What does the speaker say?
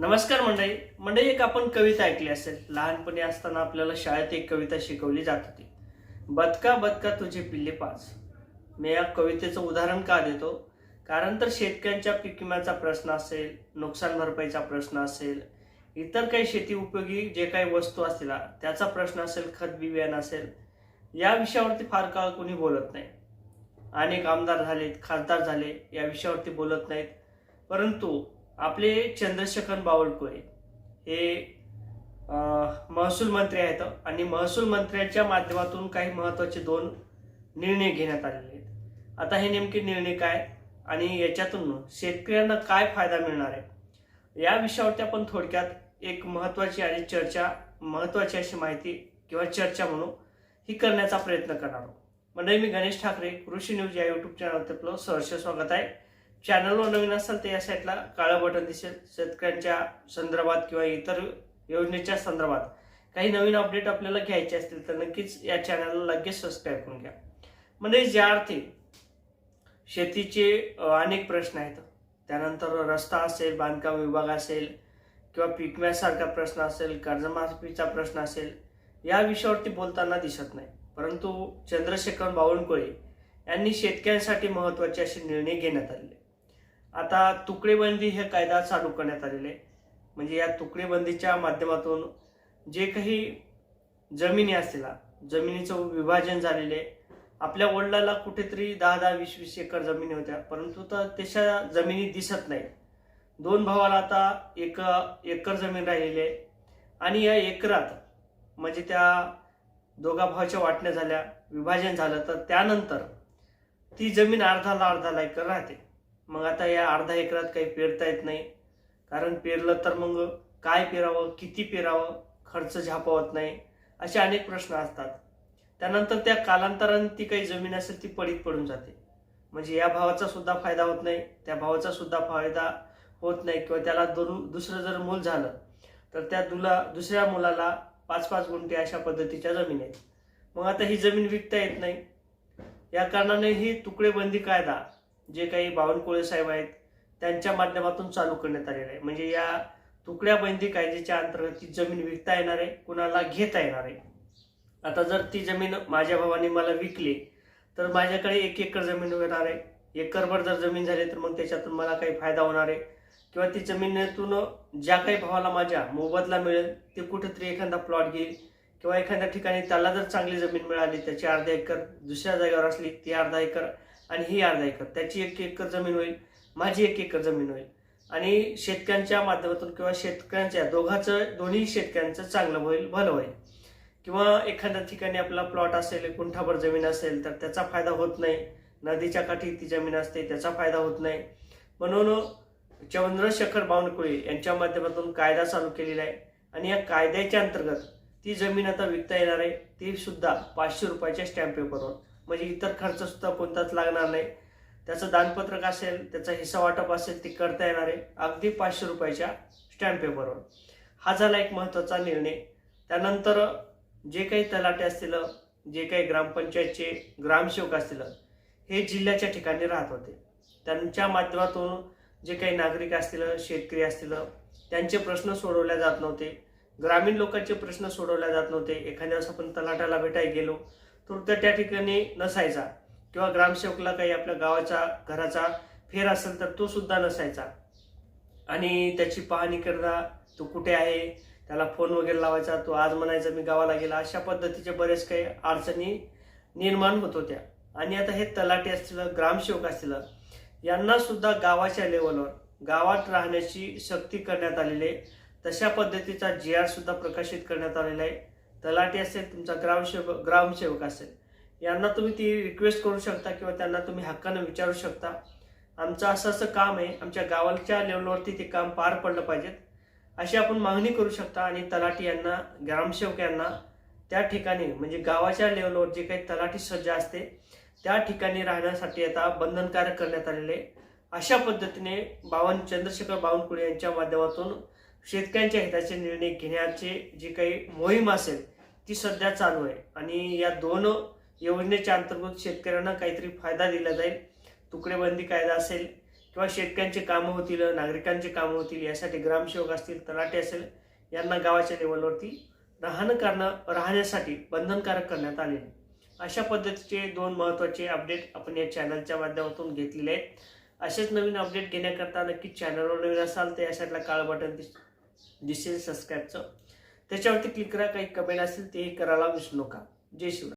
नमस्कार मंडळी. मंडळी एक आपण कविता ऐकली असेल. लहानपणी असताना आपल्याला शाळेत एक कविता शिकवली जात होती. बदका बदका तुझे पिल्ले पाच मी या कवितेचं उदाहरण का देतो? कारण तर शेतकऱ्यांच्या पीक विम्याचा प्रश्न असेल नुकसान भरपाईचा प्रश्न असेल इतर काही शेती उपयोगी जे काही वस्तू असतील त्याचा प्रश्न असेल खत बिबियाण असेल या विषयावरती फार काळ कोणी बोलत नाही. अनेक आमदार झालेत खासदार झाले या विषयावरती बोलत नाहीत. परंतु आपले चंद्रशेखर बावळकुळे हे महसूल मंत्री आहेत आणि महसूल मंत्र्यांच्या माध्यमातून काही महत्त्वाचे दोन निर्णय घेण्यात आलेले आहेत. आता हे नेमके निर्णय काय आणि याच्यातून शेतकऱ्यांना काय फायदा मिळणार आहे? या विषयावरती आपण थोडक्यात एक महत्त्वाची आणि चर्चा महत्त्वाची अशी माहिती किंवा चर्चा म्हणू ही करण्याचा प्रयत्न करणार आहोत. म्हणजे मी गणेश ठाकरे कृषी न्यूज या युट्यूब चॅनलवरती आपलं सहर्ष स्वागत आहे. चॅनलवर नवीन असाल तर या साईडला काळं बटन दिसेल. शेतकऱ्यांच्या संदर्भात किंवा इतर योजनेच्या संदर्भात काही नवीन अपडेट आपल्याला घ्यायचे असतील तर नक्कीच या चॅनलला लगेच सबस्क्राईब करून घ्या. म्हणजे ज्या अर्थी शेतीचे अनेक प्रश्न आहेत. त्यानंतर रस्ता असेल बांधकाम विभाग असेल किंवा पिकम्यासारखा प्रश्न असेल कर्जमाफीचा प्रश्न असेल या विषयावरती बोलताना दिसत नाही. परंतु चंद्रशेखर बावनकुळे यांनी शेतकऱ्यांसाठी महत्त्वाचे असे निर्णय घेण्यात आलेले आता तुकडेबंदी हे कायदा चालू करण्यात आलेले. म्हणजे या तुकडेबंदीच्या माध्यमातून जे काही जमिनी असतील जमिनीचं विभाजन झालेले आहे. आपल्या वडिलाला कुठेतरी दहा दहा वीस वीस एकर जमिनी होत्या परंतु तर त्याच्या जमिनी दिसत नाही. दोन भावाला आता एक एकर जमीन राहिलेली आहे. आणि या एकरात म्हणजे त्या दोघा भावाच्या वाटण्या झाल्या विभाजन झालं तर त्यानंतर ती जमीन अर्धाला अर्धाला एकर राहते. मग आता या अर्धा एकरात काही पेरता येत नाही. कारण पेरलं तर मग काय पेरावं किती पेरावं खर्च झापावत नाही असे अनेक प्रश्न असतात. त्यानंतर त्या कालांतराने ती काही जमीन असेल ती पडीत पडून जाते. म्हणजे या भावाचा सुद्धा फायदा होत नाही त्या भावाचा सुद्धा फायदा होत नाही किंवा त्याला दोन दुसरं जर मूल झालं तर त्या दुला दुसऱ्या मुलाला पाच पाच गुंठे अशा पद्धतीच्या जमीन आहेत. मग आता ही जमीन विकता येत नाही. या कारणाने ही तुकडेबंदी कायदा जे काही बावनकुळे साहेब आहेत त्यांच्या माध्यमातून चालू करण्यात आलेलं आहे. म्हणजे या तुकड्या बंदी कायद्याच्या अंतर्गत ती जमीन विकता येणार आहे कुणाला घेता येणार आहे. आता जर ती जमीन माझ्या भावाने मला विकली तर माझ्याकडे एक एकर जमीन येणार आहे. एकरभर जर जमीन झाली तर मग त्याच्यातून मला काही फायदा होणार आहे. किंवा ती जमिनीतून ज्या काही भावाला माझ्या मोबदला मिळेल ते कुठेतरी एखादा प्लॉट घेईल. किंवा एखाद्या ठिकाणी त्याला जर चांगली जमीन मिळाली त्याची अर्धा एकर दुसऱ्या जागेवर असली ती अर्धा एकर आणि ही अर्धा एकर. त्याची एक एकर जमीन होईल माझी एक एकर जमीन होईल. आणि शेतकऱ्यांच्या माध्यमातून किंवा शेतकऱ्यांच्या दोघांचं दोन्ही शेतकऱ्यांचं चांगलं होईल भलं होईल. किंवा एखाद्या ठिकाणी आपला प्लॉट असेल कुंठाभर जमीन असेल तर त्याचा फायदा होत नाही. नदीच्या काठी ती जमीन असते त्याचा फायदा होत नाही. म्हणून चंद्रशेखर बावनकुळे यांच्या माध्यमातून कायदा चालू केलेला आहे. आणि या कायद्याच्या अंतर्गत ती जमीन आता विकता येणार आहे ती सुद्धा पाचशे रुपयाच्या स्टॅम्प पेपरवर म्हणजे इतर खर्च सुद्धा कोणताच लागणार नाही. त्याचं दानपत्रक असेल त्याचा हिस्सा वाटप असेल ते करता येणार आहे. अगदी पाचशे रुपयाच्या स्टॅम्प पेपरवर हा झाला एक महत्त्वाचा निर्णय. त्यानंतर जे काही तलाटे असतील जे काही ग्रामपंचायतचे ग्रामसेवक असतील हे जिल्ह्याच्या ठिकाणी राहत होते. त्यांच्या माध्यमातून जे काही नागरिक असतील शेतकरी असतील त्यांचे प्रश्न सोडवले जात नव्हते. ग्रामीण लोकांचे प्रश्न सोडवले जात नव्हते. एखाद्या वेळेस आपण तलाटाला भेटायला गेलो तर त्या ठिकाणी नसायचा. किंवा ग्रामसेवकला काही आपल्या गावाचा घराचा फेर असेल तर तो सुद्धा नसायचा. आणि त्याची पाहणी करता तो कुठे आहे? त्याला फोन वगैरे लावायचा तो आज म्हणायचा मी गावाला गेला. अशा पद्धतीच्या बरेच काही अडचणी निर्माण होत होत्या. आणि आता हे तलाटे असतील ग्रामसेवक असतील यांना सुद्धा गावाच्या लेवलवर गावात राहण्याची सक्ती करण्यात आलेली आहे. तशा पद्धतीचा जी आर सुद्धा प्रकाशित करण्यात आलेला आहे. तलाठी असेल तुमचा ग्रामसेवक ग्रामसेवक असेल यांना तुम्ही ती रिक्वेस्ट करू शकता किंवा त्यांना तुम्ही हक्कानं विचारू शकता. आमचं असं असं काम आहे आमच्या गावाच्या लेवलवरती ते काम पार पडलं पाहिजेत. अशी आपण मागणी करू शकता आणि तलाठी यांना ग्रामसेवक यांना त्या ठिकाणी म्हणजे गावाच्या लेवलवर जे काही तलाठी सज्ज असते त्या ठिकाणी राहण्यासाठी आता बंधनकारक करण्यात आलेले अशा पद्धतीने बावन चंद्रशेखर बावनकुळे यांच्या माध्यमातून शेतकऱ्यांच्या हिताचे निर्णय घेण्याचे जी काही मोहीम असेल ती सध्या चालू आहे. आणि या दोन योजनेच्या अंतर्गत शेतकऱ्यांना काहीतरी फायदा दिला जाईल. तुकडेबंदी कायदा असेल किंवा शेतकऱ्यांची कामं होतील नागरिकांची कामं होतील यासाठी ग्रामसेवक असतील तलाटे असेल यांना गावाच्या लेवलवरती राहणं करणं राहण्यासाठी बंधनकारक करण्यात आले अशा पद्धतीचे दोन महत्त्वाचे अपडेट आपण या चॅनलच्या माध्यमातून घेतलेले आहेत. असेच नवीन अपडेट घेण्याकरता नक्की चॅनलवर नवीन असाल तर या साईडला काळ बटन दिस दिसेल सबस्क्राईबचं. त्याच्यावरती क्लिक करा काही कमेंट असेल तेही करायला विसरू नका. जय शिवराय.